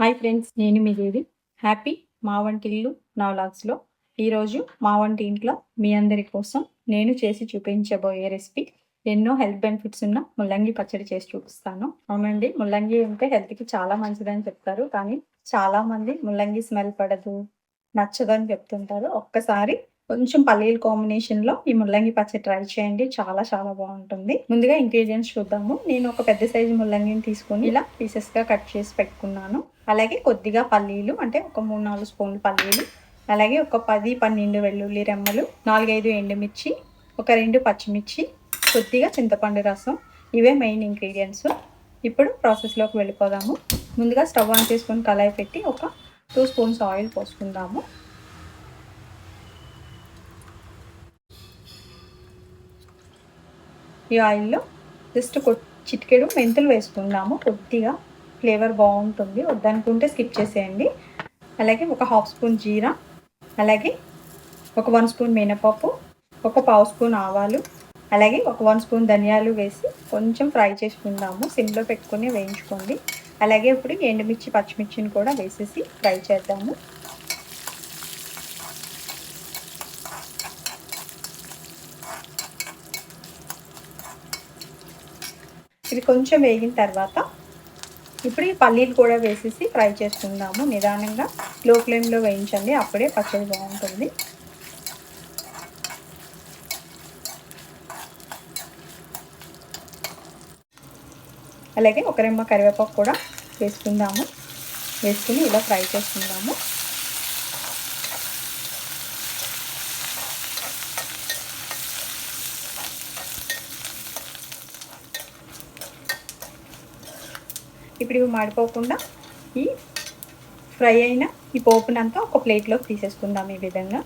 Hi friends నేను మీ దేవి. Happy మా వంటిల్లు నా వ్లాగ్స్లో ఈరోజు మా వంటి ఇంట్లో మీ అందరి కోసం నేను చేసి చూపించబోయే రెసిపీ ఎన్నో హెల్త్ బెనిఫిట్స్ ఉన్న ముల్లంగి పచ్చడి చేసి చూపిస్తాను. అవునండి ముల్లంగి ఉంటే హెల్త్కి చాలా మంచిదని చెప్తారు. కానీ చాలామంది ముల్లంగి స్మెల్ పడదు నచ్చదు అని చెప్తుంటారు. ఒక్కసారి కొంచెం పల్లీల కాంబినేషన్లో ఈ ముల్లంగి పచ్చడి ట్రై చేయండి. చాలా చాలా బాగుంటుంది. ముందుగా ఇంగ్రీడియంట్స్ చూద్దాము. నేను ఒక పెద్ద సైజు ముల్లంగిని తీసుకొని ఇలా పీసెస్గా కట్ చేసి పెట్టుకున్నాను. అలాగే కొద్దిగా పల్లీలు అంటే ఒక మూడు నాలుగు స్పూన్లు పల్లీలు అలాగే ఒక పది పన్నెండు వెల్లుల్లి రెమ్మలు నాలుగైదు ఎండుమిర్చి ఒక రెండు పచ్చిమిర్చి కొద్దిగా చింతపండు రసం. ఇవే మెయిన్ ఇంగ్రీడియంట్స్. ఇప్పుడు ప్రాసెస్లోకి వెళ్ళిపోదాము. ముందుగా స్టవ్ ఆన్ చేసుకొని కళాయి పెట్టి ఒక టూ స్పూన్స్ ఆయిల్ పోసుకుందాము. ఈ ఆయిల్లో జస్ట్ చిటికెడు మెంతులు వేసుకుందాము కొద్దిగా. ఫ్లేవర్ బాగుంటుంది. వద్దనుకుంటే స్కిప్ చేసేయండి. అలాగే ఒక హాఫ్ స్పూన్ జీరా అలాగే ఒక వన్ స్పూన్ మినపప్పు ఒక పావు స్పూన్ ఆవాలు అలాగే ఒక వన్ స్పూన్ ధనియాలు వేసి కొంచెం ఫ్రై చేసుకుందాము. సిమ్లో పెట్టుకొని వేయించుకోండి. అలాగే ఇప్పుడు ఎండుమిర్చి పచ్చిమిర్చిని కూడా వేసేసి ఫ్రై చేద్దాము. ఇది కొంచెం వేగిన తర్వాత ఇప్పుడు ఈ పల్లీలు కూడా వేసేసి ఫ్రై చేసుకుందాము. నిదానంగా లో ఫ్లేమ్లో వేయించండి. అప్పుడే పచ్చడి బాగుంటుంది. అలాగే ఒక రెమ్మ కరివేపాకు కూడా వేసుకుందాము. వేసుకుని ఇలా ఫ్రై చేసుకుందాము. ఇప్పుడు ఇవి మాడిపోకుండా ఈ ఫ్రై అయిన ఈ పోపునంతా ఒక ప్లేట్లోకి తీసేసుకుందాం ఈ విధంగా.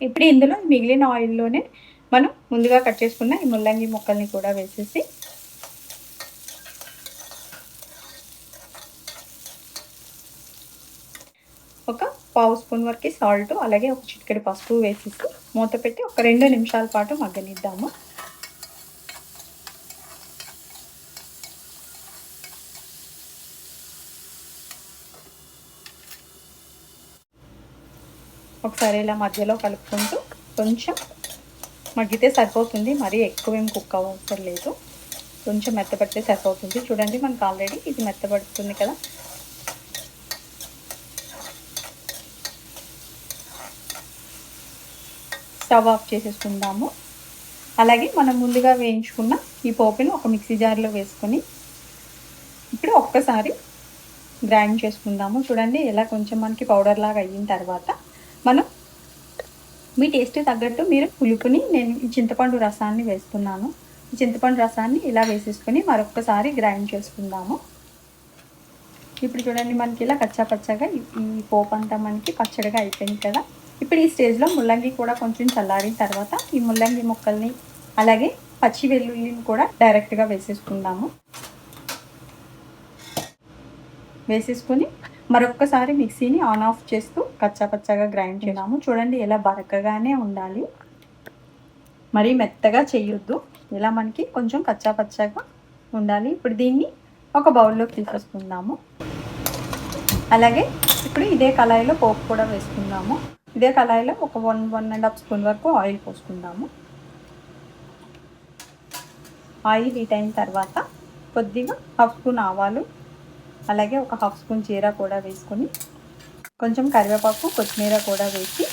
ఇప్పుడు ఇందులో మిగిలిన ఆయిల్లోనే మనం ముందుగా కట్ చేసుకున్న ఈ ముల్లంగి ముక్కల్ని కూడా వేసేసి ఒక పావు స్పూన్ వరకు సాల్ట్ అలాగే ఒక చిటికెడు పసుపు వేసేసి మూత పెట్టి ఒక రెండు నిమిషాల పాటు మగ్గనిద్దాము. ఒకసారి ఇలా మధ్యలో కలుపుకుంటూ కొంచెం మగ్గితే సరిపోతుంది. మరీ ఎక్కువ ఏం కుక్ అవసరం లేదు. కొంచెం మెత్తపడితే సరిపోతుంది. చూడండి మనకు ఆల్రెడీ ఇది మెత్తపడుతుంది కదా. స్టవ్ ఆఫ్ చేసేసుకుందాము. అలాగే మనం ముందుగా వేయించుకున్న ఈ పోపును ఒక మిక్సీ జార్లో వేసుకొని ఇప్పుడు ఒక్కసారి గ్రైండ్ చేసుకుందాము. చూడండి ఎలా కొంచెం మనకి పౌడర్ లాగా అయిన తర్వాత మనం మీ టేస్ట్ తగ్గట్టు మీరు పులుపుని నేను ఈ చింతపండు రసాన్ని వేస్తున్నాను. ఈ చింతపండు రసాన్ని ఇలా వేసేసుకొని మరొకసారి గ్రైండ్ చేసుకుందాము. ఇప్పుడు చూడండి మనకి ఇలా కచ్చా పచ్చగా ఈ పోపు అంతా మనకి పచ్చడిగా అయిపోయింది కదా. ఇప్పుడు ఈ స్టేజ్లో ముల్లంగి కూడా కొంచెం చల్లారిన తర్వాత ఈ ముల్లంగి ముక్కల్ని అలాగే పచ్చి వెల్లుల్లిని కూడా డైరెక్ట్గా వేసేసుకుందాము. వేసేసుకొని మరొక్కసారి మిక్సీని ఆన్ ఆఫ్ చేస్తూ కచ్చా పచ్చగా గ్రైండ్ చేద్దాము. చూడండి ఎలా బరకగానే ఉండాలి. మరీ మెత్తగా చేయొద్దు. ఇలా మనకి కొంచెం కచ్చాపచ్చగా ఉండాలి. ఇప్పుడు దీన్ని ఒక బౌల్లోకి తీసేసుకుందాము. అలాగే ఇప్పుడు ఇదే కళాయిలో పోపు కూడా వేసుకుందాము. ఇదే కళాయిలో ఒక one one and half spoon వరకు ఆయిల్ పోసుకుందాము. ఆయిల్ హీట్ అయిన తర్వాత కొద్దిగా హాఫ్ స్పూన్ ఆవాలు అలాగే ఒక హాఫ్ స్పూన్ చీర కూడా వేసుకొని కొంచెం కరివేపాకు కొత్తిమీర కూడా వేసి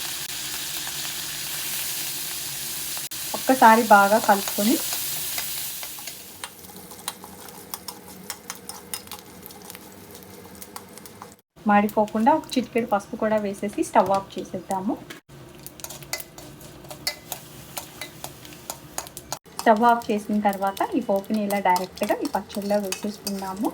ఒక్కసారి బాగా కలుపుకొని మాడిపోకుండా ఒక చిటికెడు పసుపు కూడా వేసేసి స్టవ్ ఆఫ్ చేసేద్దాము. స్టవ్ ఆఫ్ చేసిన తర్వాత ఈ పోపుని ఇలా డైరెక్ట్గా ఈ పచ్చడిలో వేసేసుకుందాము.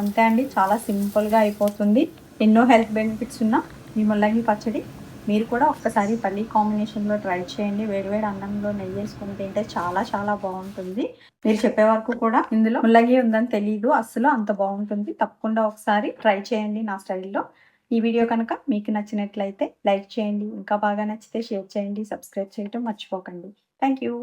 అంతే అండి చాలా సింపుల్గా అయిపోతుంది. ఎన్నో హెల్త్ బెనిఫిట్స్ ఉన్న ఈ ముల్లంగి పచ్చడి మీరు కూడా ఒక్కసారి పల్లి కాంబినేషన్లో ట్రై చేయండి. వేడివేడి అన్నంలో నెయ్యి వేసుకొని తింటే చాలా చాలా బాగుంటుంది. మీరు చెప్పే వరకు కూడా ఇందులో ముల్లగి ఉందని తెలియదు అస్సలు అంత బాగుంటుంది. తప్పకుండా ఒకసారి ట్రై చేయండి నా స్టైల్లో. ఈ వీడియో కనుక మీకు నచ్చినట్లయితే లైక్ చేయండి. ఇంకా బాగా నచ్చితే షేర్ చేయండి. సబ్స్క్రైబ్ చేయటం మర్చిపోకండి. Thank you.